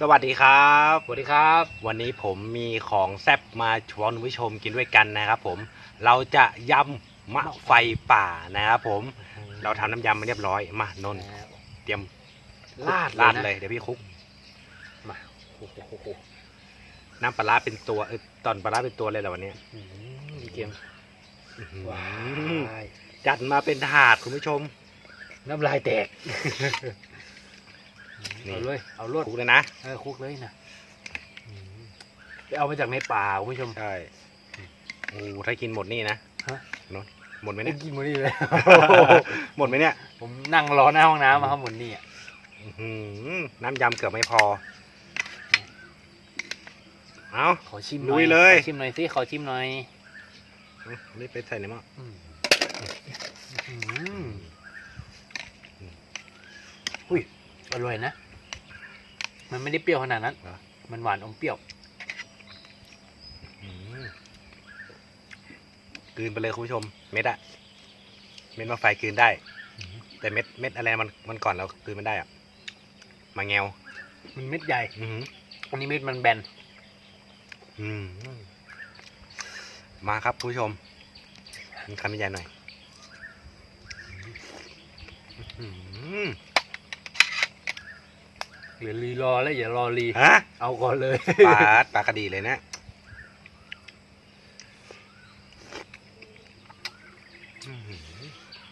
สวัสดีครับ สวัสดีครับ วันนี้ผมมีของแซ่บมาชวนคุณผู้ชมกินด้วยกันนะครับผม เราจะยำมะไฟป่านะครับผม เราทำน้ำยำมาเรียบร้อย มานนท์เตรียมลาดลาดนะเลย เดี๋ยวพี่คุก มาโอ้โหโอ้โหน้ำปลาร้าเป็นตัวเออตอนปลาร้าเป็นตัวเลยเหรอวันนี้อืมดีเกมอื้อหือว้ายจัดมาเป็นถาดคุณผู้ชม น้ำลายแตก นี่เอาเลยเอาลวดคุกเลยนะเออคลุกเลยนะอืมไปเอามาจากในป่าคุณผู้ชม ใช่โอ้ถ้ากินหมดนี่นะฮะ นนท์หมดไหมไม่เนี่ยกินหมดนี่เลย หมดไหมเนี่ยผมนั่งรอหน้าห้องน้ำมาครับหมดนี่อะอื้อหือน้ำยำเกือบไม่พอ เอา ขอชิมหลุน่อยยเลย ขอชิมหน่อยสิขอชิมหน่อย นี่ไปใส่ในหม้อ อืมอืมอุ้ย อร่อยนะ มันไม่ได้เปรี้ยวขนาดนั้น เหรอ มันหวานอมเปรี้ยว อืมกลืนไปเลยคุณผู้ชม เม็ดอะเม็ดมะไฟกลืนได้ อืมแต่เม็ดเม็ดอะไรมันมันก่อนเรากลืนไม่ได้อะมาแงวมันเม็ดใหญ่ อือหือ อันนี้เม็ดมันแบน อืมมาครับคุณผู้ชมมีคำบรรยายหน่อย อื้อหื ออย่ารีรอแล้วอย่ารอรีฮะเอาก่อนเลยปลาปลากระดีเลยนะอื้อหือ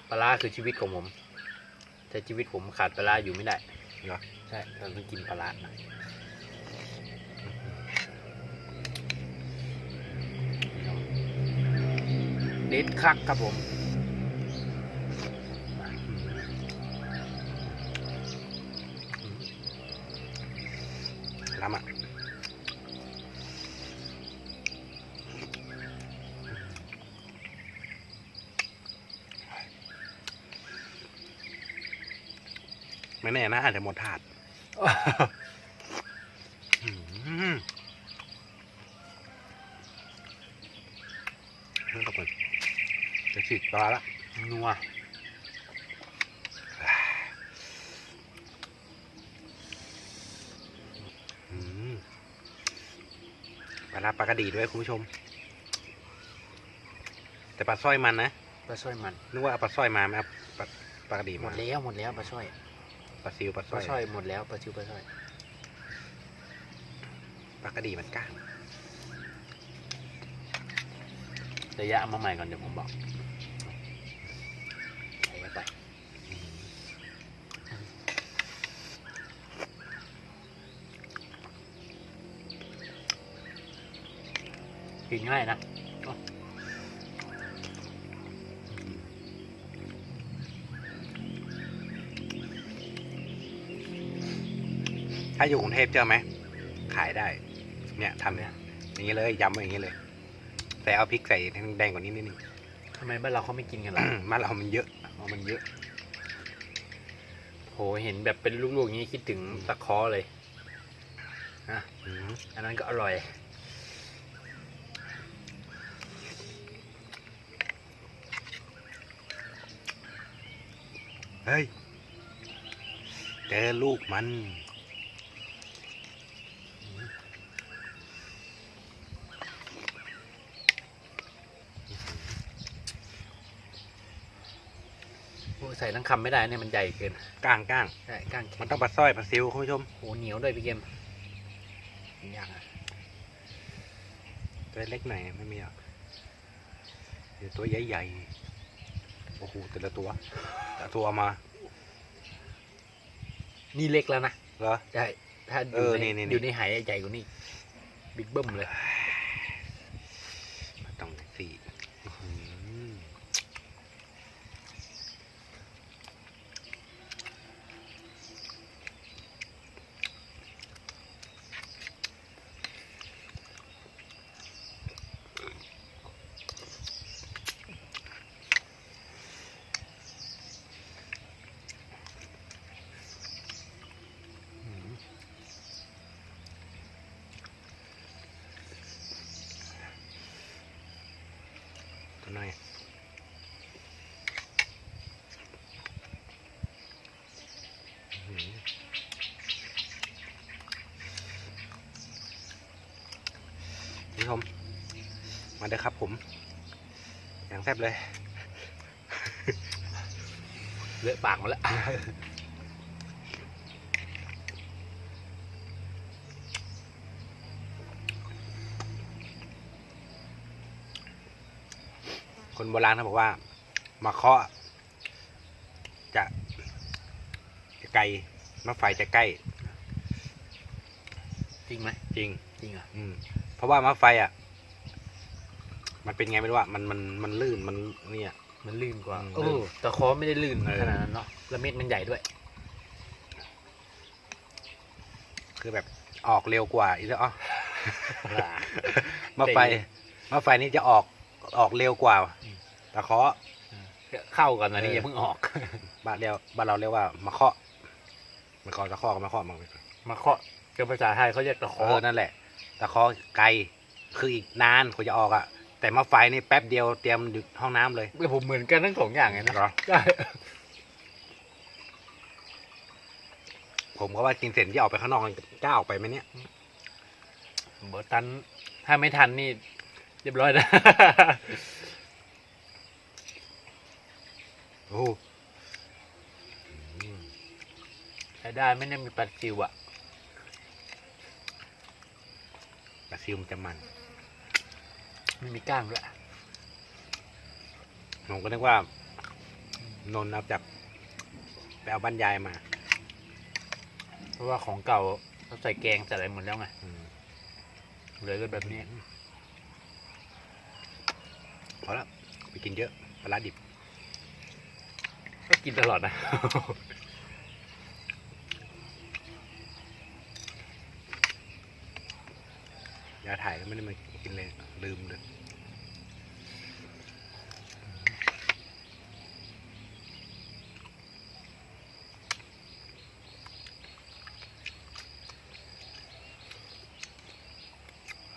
ปลาร้าคือชีวิตของผม แต่ชีวิตผมขาดปลาร้าอยู่ไม่ได้เหรอใช่เราต้องกินปลาร้าเด็ดคักครับผม ไม่แน่นะอาจจะหมดถาดอื้อหือเรื่องต่อไปจะฉีดปลาละนัวอืมปลาร้าปลากระดีด้วยคุณผู้ชม แต่ปลาสร้อยมันนะปลาช่อยมันนึกว่าเอาปลาสร้อยมาไหมครับปลาปลากระดีหมมาดแล้วหมดแล้วปลาช่อย ปลาซิวปลาสปร้ลาอยช่อยหมดแล้วปลาชิวปลาช่อยปลากระดีมันก้างเดี๋ยวย่าเอามาใหม่ก่อนเดี๋ยวผมบอกใส่เข้าไปกินง่ายนะาอยู่กรุงเทพเจอไหม ขายได้ เนี่ยทำเนี่ย อย่างนี้เลยยำอย่างนี้เลย แต่เอาพริกใส่ให้มันแดงกว่านี้นิดนึงทำไมบ้านเราเขาไม่กินกันล่ะบ้านเรามันเยอะเอามันเยอะ โห เห็นแบบเป็นลูกๆอย่างนี้คิดถึงตะเคอเลยอืมอันนั้นก็อร่อย เฮ้ย เจอลูกมัน โอ้ใส่ทั้งคำไม่ได้เนี่ยมันใหญ่เกินก้างก้างใช่ก้างแข็มันงต้องปลาสร้อยปลาซิวคุณผู้ชมโหเหนียวด้วยพี่เกมยากอะตัวเล็กหน่อยไม่มีหรอกเดี๋ยวตัวใหญ่ๆโอ้โหแต่ละตัวแต่ละตัวมานี่เล็กแล้วนะเหรอใช่ถ้าอเอยู่อในนี่นี่นี่อยู่ในไหายใหญ่กว่านี้บิ๊กเบิ้มเลย มาเด้อครับผม อย่างแซ่บเลย เลอะปากหมาแล้วคนโบราณเขาบอกว่า มาเคาะจะจะไกลมะไฟจะใกล้ จริงไหมจริง จริงเหรอะอืมเพราะว่ามะไฟอะ มันเป็นไงไม่รู้อะมันมันมันลื่นมันเนี่ย มันลื่นกว่าอืมโอ้แต่คอไม่ได้ลื่นเออขนาดนั้นเนาะแล้วเม็ดมันใหญ่ด้วย คือแบบออกเร็วกว่าอีกแล้วอ๋อมะไฟมะไฟนี่จะออกออกเร็วกว่าอืม ตะเคาะ เข้ากันนะนี่เออ อย่าเพิ่งออก บ้านเรียวบ้านเราเรียกว่ามาเคาะมาเคาะตะเคาะกับมาเคาะมันมาเคาะกับภาษาไทยเขาเรียกตะเอเคาะอนั่นแหละตะเคาะไกลคืออีกนานกว่าจะออกอะ แต่มะไฟนี่แป๊บเดียวเตรียมอยู่ห้องน้ำเลยแต่ผมเหมือนกันทั้งสองอย่างไงนะเหรอใช่ผมก็ว่ากินเสร็จที่ออกไปข้างนอกกล้าออกไปไหมเนี่ย เบอร์ตัน ถ้าไม่ทันนี่เรียบร้อยนะ โอ้โหอืมใช้ได้ไม่ได้มีปลาซิวอะ ปลาซิวมันจะมัน ไม่มีก้างด้วยผมก็นึกว่านนท์เอาจากไปเอาบ้านยายมา เพราะว่าของเก่าเขาใส่แกงใส่อะไรหมดแล้วไงอืมเหลือก็แบบนี้พอแล้วไปกินเยอะปลาร้าดิบ ก็กินตลอดนะ ยาถ่ายก็ไม่ได้มากินเลยลืมเลย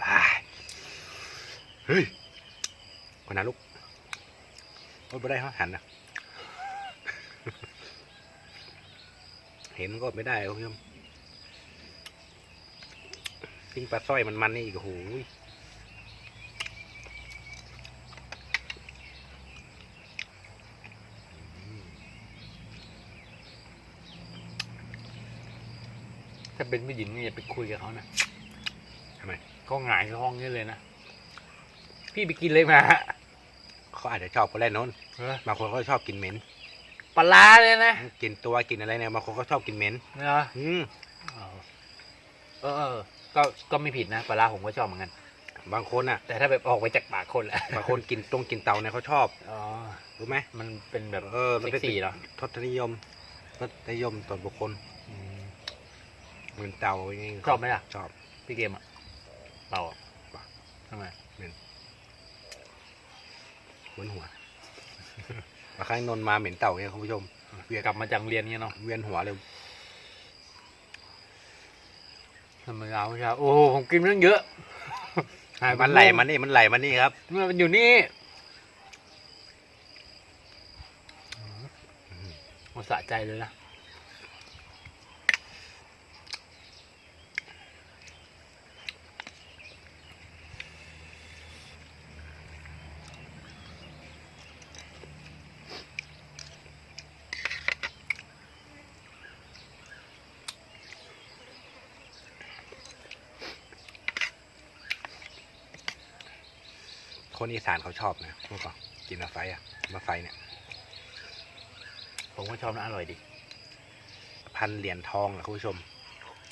อ้าย เฮ้ยคนนั้นลูกโอ้ยไม่ได้เขาหันนะเห็นก็ไม่ได้คุณผู้ชมปิ้งปลาสร้อยมันมันนี่อีกโอ้โหยถ้าเป็นผู้หญิงนี่อย่าไปคุยกับเขานะทำไมเขาหงายท้องนี่เลยนะ พี่ไปกินเลยมาเขาอาจจะชอบคนแรกนนเออบางคนเขาชอบกินเหม็นปลาร้าเลยนะกินตัวกินอะไรเนี่ยบางคนก็ชอบกินเหม็นเนาะอืมเออเออก็ก็ไม่ผิดนะปลาร้าผมก็ชอบเหมือนกันบางคนอะ แต่ถ้าแบบออกไปจากปากคนแหละบางคนกินตรงกินเตาเนี่ยเขาชอบอ๋อรู้ไหมมันเป็นแบบเออมันเซ็กเป็นซี่เหรอทศนิยมทศนิยมส่วนบุคคลอืมเหมือนเตาอย่างงี้ชอบไหมล่ะชอบพี่เกมอะเราอะป่ะทำไม เหมือนหัวบางครั้งนนท์มาเหม็นเต่าเนี่ยคุณผู้ชมเวียกลับมาจากโรงเรียนเงี้ยเนาะเวียนหัวเลยธรรมดาเช้าโอ้โหผมกินเรื่องเยอะหายปมันไหลมันนี่มันไหลมันนี่ครับมันอยู่นี่มันสะใจเลยนะ คนอีสานเขาชอบนะเมื่อก่อนกินมาไฟอะมาไฟเนี่ย ผมก็ชอบนะอร่อยดี พันเหรียญทองอะคุณผู้ชม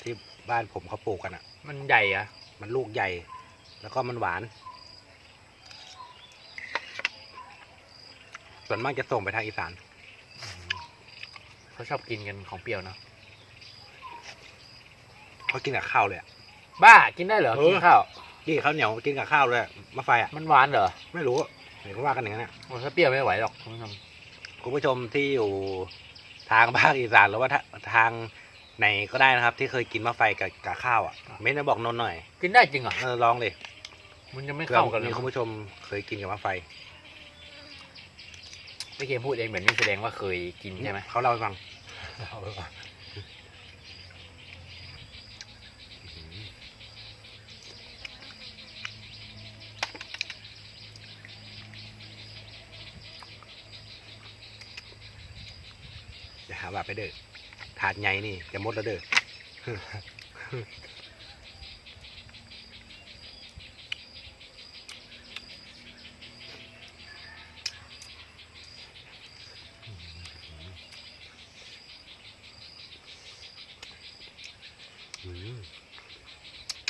ที่บ้านผมเขาปลูกกันอะ มันใหญ่อะมันลูกใหญ่ แล้วก็มันหวาน ส่วนมากจะส่งไปทางอีสาน เขาชอบกินกันของเปรี้ยวเนอะเขากินกับข้าวเลยอะบ้ากินได้เหรอเออกินข้าว กินกับข้าวเหนียวกินกับข้าวเลยมะไฟอะมันหวานเหรอไม่รู้อะเห็นเขาว่ากันอย่างนั้นอะโอ้ถ้าเปรี้ยวไม่ไหวหรอกคุณผู้ชมคุณผู้ชมที่อยู่ทางภาคอีสานหรือว่าทาทางไหนก็ได้นะครับ ที่เคยกินมะไฟกับกับข้าวอะเม้นต์มาบอกนนท์หน่อยกินได้จริงเหรอเออลองเลยมันยังไม่เผื่อเข้ากันเลมียคุณผู้ชมเคยกินกับมะไฟพี่เกมพูดเองแบบนี้แสดงว่าเคยกินใช่ไหมเขาเล่าให้ฟัง จะหาว่าไปเด้อถาดใหญ่นี่จะหมดแล้วเด้อ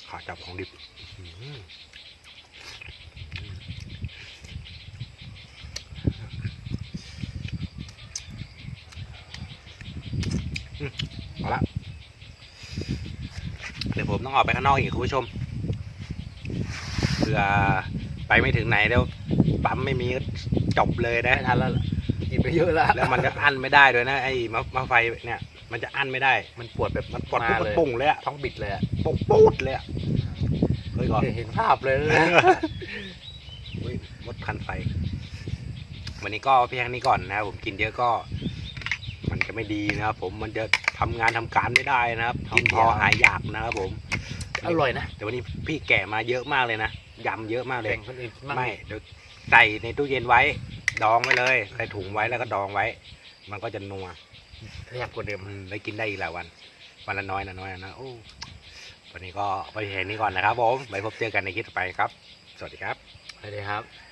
ขาจับของดิบอืมอืมเอาละเดี๋ยวผม ต้องออกไปข้างนอกอีกคุณผู้ชมเผื่อไปไม่ถึงไหนแล้วปั๊มไม่มีก็จบเลยนะไม่ทันแล้วล่ะกินไปเยอะแล้วแล้วมันจะอั้นไม่ได้ด้วยนะไอ้มะมะไฟเนี่ย มันจะอั้นไม่ได้ มันปวดแบบมันปวดมาปุ๊บเลยปุ่งเลยอะท้องบิดเลยอะปุ่งปูดเลยอะเฮ้ยก่อนเห็นภาพเลยนะเฮ้ยมดคันไฟ วันนี้ก็เพียงนี้ก่อนนะครับผมกินเยอะก็ มันจะไม่ดีนะครับผมมันจะ ทำงานทำการไม่ได้นะครับกินพอหายอยากนะครับผม อร่อยนะแต่วันนี้พี่แกะมาเยอะมากเลยนะยำเยอะมากเลย แบ่งคนอื่นบ้างไม่เดี๋ยวใส่ในตู้เย็นไว้ ดองไว้เลยใส่ถุงไว้แล้วก็ดองไว้ มันก็จะนัวขยับกว่าเดิม อืมได้กินได้อีกหลายวัน วันละน้อยนะน้อยนะโอ้วันนี้ก็ไปเห็นนี้ก่อนนะครับผมไว้พบเจอกันในคลิปต่อไปครับ สวัสดีครับไปเลยครับ